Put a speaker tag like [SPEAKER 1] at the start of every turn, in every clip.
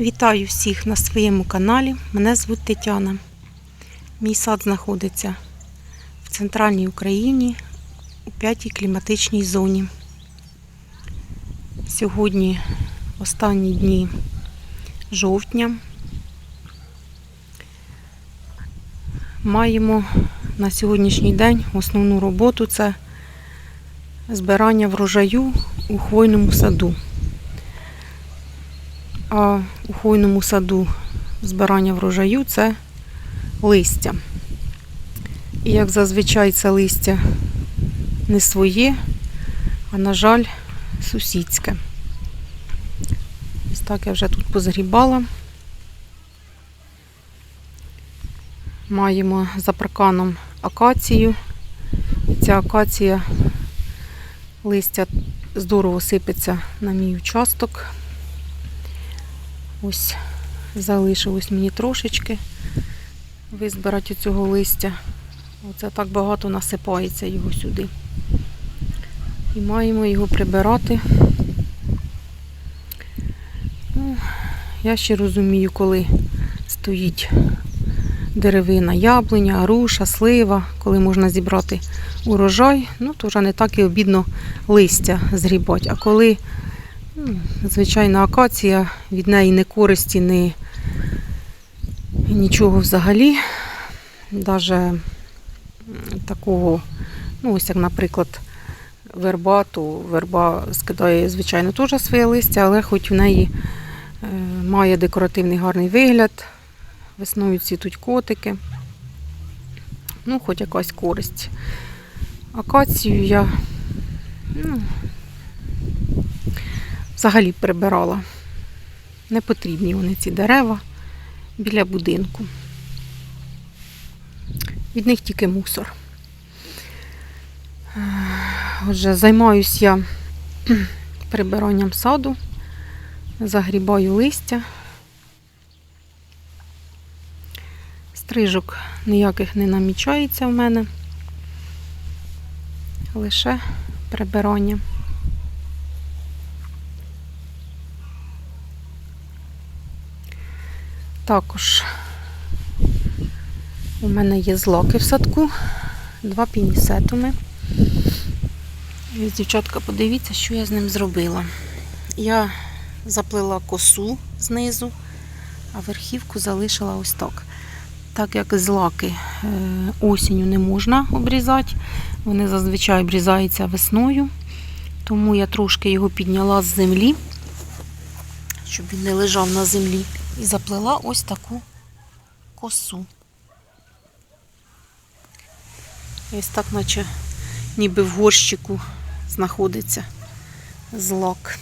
[SPEAKER 1] Вітаю всіх на своєму каналі. Мене звуть Тетяна. Мій сад знаходиться в центральній Україні у п'ятій кліматичній зоні. Сьогодні останні дні жовтня. Маємо на сьогоднішній день основну роботу це збирання врожаю у хвойному саду. А у хвойному саду збирання врожаю це листя. І як зазвичай це листя не своє, а, на жаль, сусідське. Ось так я вже тут позгрібала. Маємо за парканом акацію. Ця акація листя здорово сипеться на мій участок. Ось залишилось мені трошечки визбирати цього листя. Оце так багато насипається його сюди. І маємо його прибирати. Ну, я ще розумію, коли стоїть деревина, яблуня, аруша, слива, коли можна зібрати урожай, ну то вже не так і обідно листя згрібати. А коли звичайна акація, від неї не користі, ні нічого взагалі. Даже такого, ну ось як, наприклад, верба, то верба скидає, звичайно, теж своє листя, але хоч в неї е, має декоративний гарний вигляд, весною цвітуть котики. Ну, хоч якась користь. Акацію я ну, взагалі прибирала. Не потрібні вони ці дерева біля будинку. Від них тільки мусор. Е, Отже, займаюся я прибиранням саду, загрібаю листя. Стрижок ніяких не намічається в мене. Лише прибирання. Також у мене є злаки в садку, два пінісетуми. І, Дівчатка, подивіться, що я з ним зробила. Я заплела косу знизу, а верхівку залишила ось так. Так як злаки е, осінню не можна обрізати, вони зазвичай обрізаються весною, тому я трошки його підняла з землі, щоб він не лежав на землі, і заплела ось таку косу. Ось так, наче ніби в горщику знаходиться злак.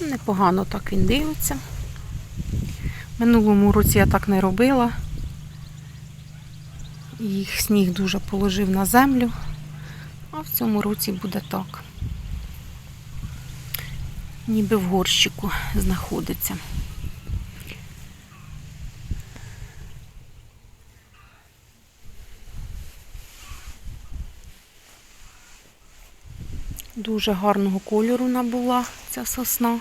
[SPEAKER 1] Непогано так він дивиться. Минулому році я так не робила. Їх сніг дуже положив на землю, а в цьому році буде так. Ніби в горщику знаходиться. Дуже гарного кольору набула ця сосна.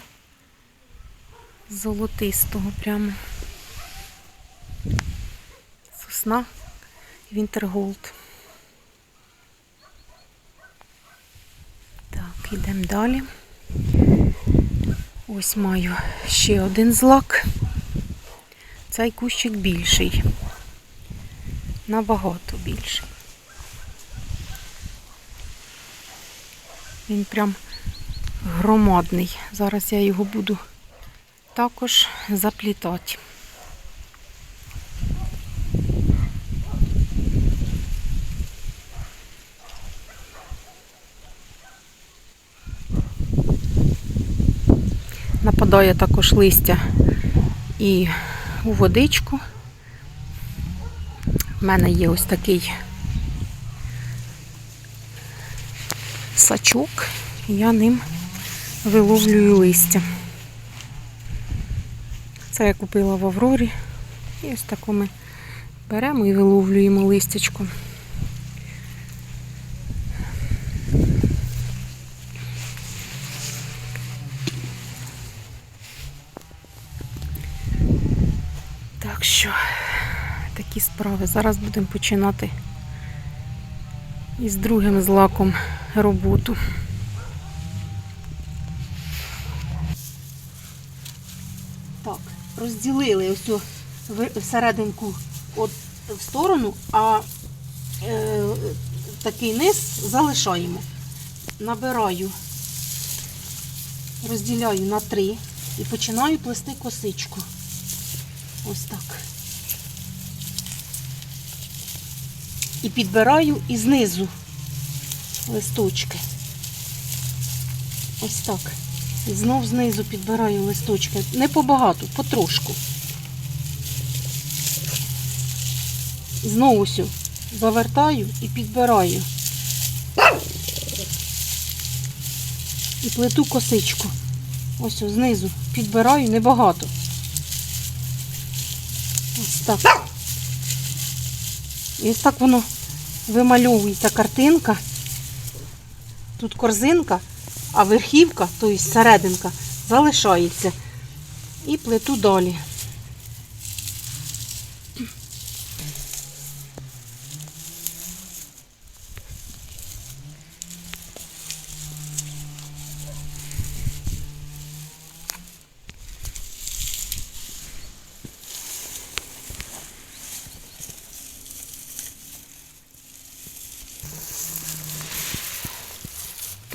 [SPEAKER 1] Золотистого прямо. Сосна Вінтерголд. Так, йдемо далі. Ось маю ще один злак. Цей кущик більший. Набагато більший. Він прям громадний. Зараз я його буду також заплітати. Нападає також листя і у водичку. У мене є ось такий сачок, і я ним виловлюю листя. Це я купила в Аврорі. І ось такими Беремо і виловлюємо листячко. Так що такі справи. Зараз будемо починати із другим злаком роботу. Так, розділили ось всерединку от в сторону, а е, такий низ залишаємо. Набираю, розділяю на три і починаю плести косичку. Ось так. І підбираю і знизу листочки. Ось так. І знов знизу підбираю листочки. Не побагато, потрошку. Знову сю завертаю і підбираю. І плету косичку. Ось знизу підбираю небагато. Ось так. І ось так воно вимальовується картинка. Тут корзинка, а верхівка, тобто серединка, залишається. І плиту далі.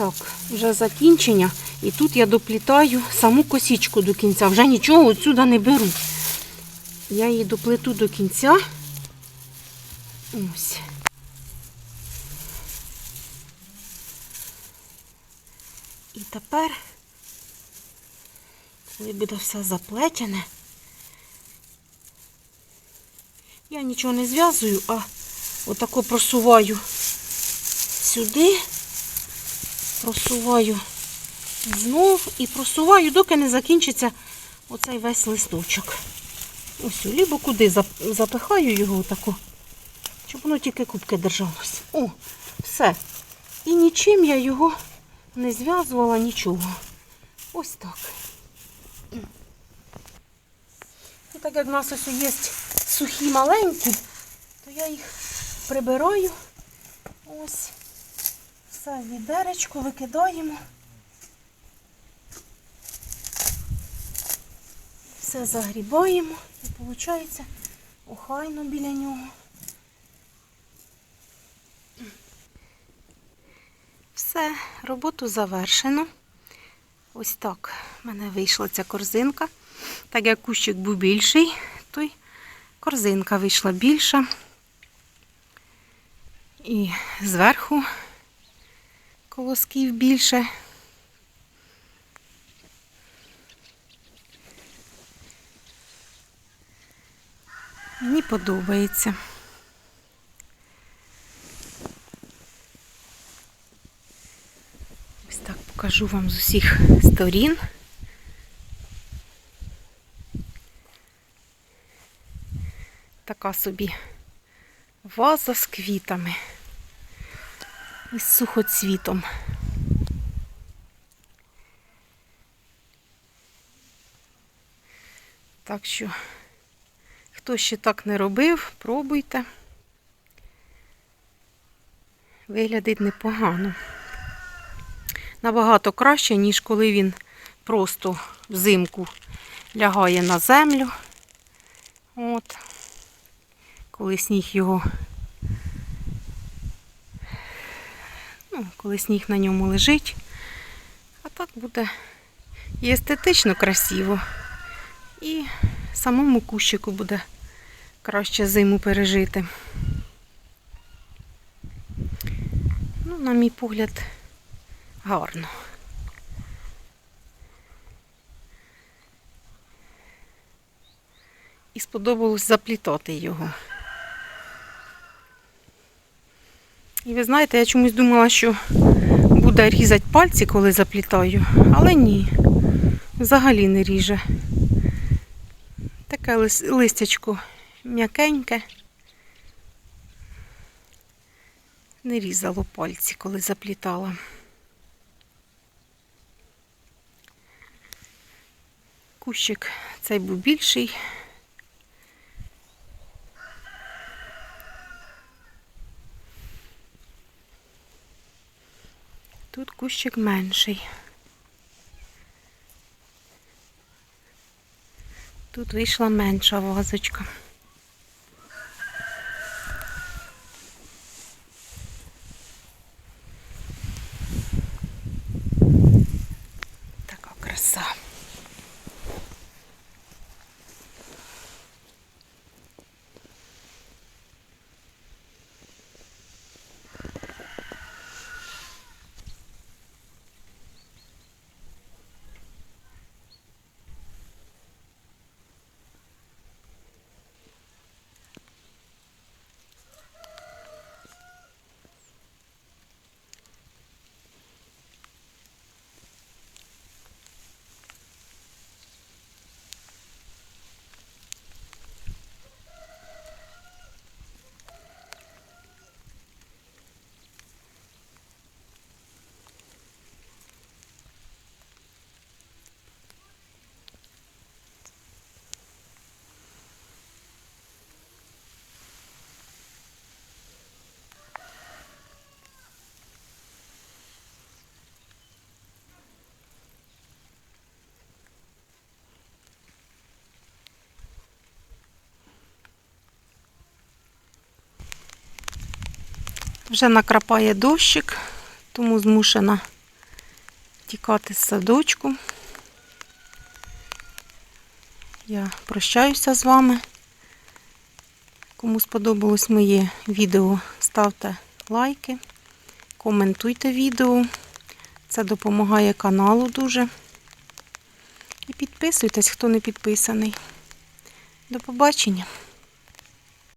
[SPEAKER 1] Так, вже закінчення. І тут я доплітаю саму косічку до кінця. Вже нічого отсюди не беру. Я її доплету до кінця. Ось. І тепер, коли буде все заплетене, я нічого не зв'язую, а отако просуваю сюди просуваю знов і просуваю, доки не закінчиться оцей весь листочок. Ось, лібо куди запихаю його отако, щоб воно тільки кубки держалось. О, все. І нічим я його не зв'язувала, нічого. Ось так. І так як в нас ось є сухі маленькі, то я їх прибираю. Ось. Все, в відеречку викидаємо. Все загрібаємо і виходить охайно біля нього. Все, роботу завершено. Ось так в мене вийшла ця корзинка. Так як кущик був більший, то й корзинка вийшла більша. І зверху колосків більше. Мені подобається. Ось так покажу вам з усіх сторін. Така собі ваза з квітами із сухоцвітом. Так що, хто ще так не робив, пробуйте. Виглядить непогано. Набагато краще, ніж коли він просто взимку лягає на землю. От. Коли сніг його ну, коли сніг на ньому лежить. А так буде і естетично красиво. І самому кущику буде краще зиму пережити. Ну, на мій погляд, гарно. І сподобалось заплітати його. І ви знаєте, я чомусь думала, що буде різати пальці, коли заплітаю, але ні, взагалі не ріже. Таке листячко м'якеньке. Не різало пальці, коли заплітала. Кущик цей був більший. Тут кущик менший. Тут вийшла менша вазочка. Така краса. Вже накрапає дощик, тому змушена тікати з садочку. Я прощаюся з вами. Кому сподобалось моє відео, ставте лайки, коментуйте відео. Це допомагає каналу дуже. І підписуйтесь, хто не підписаний. До побачення!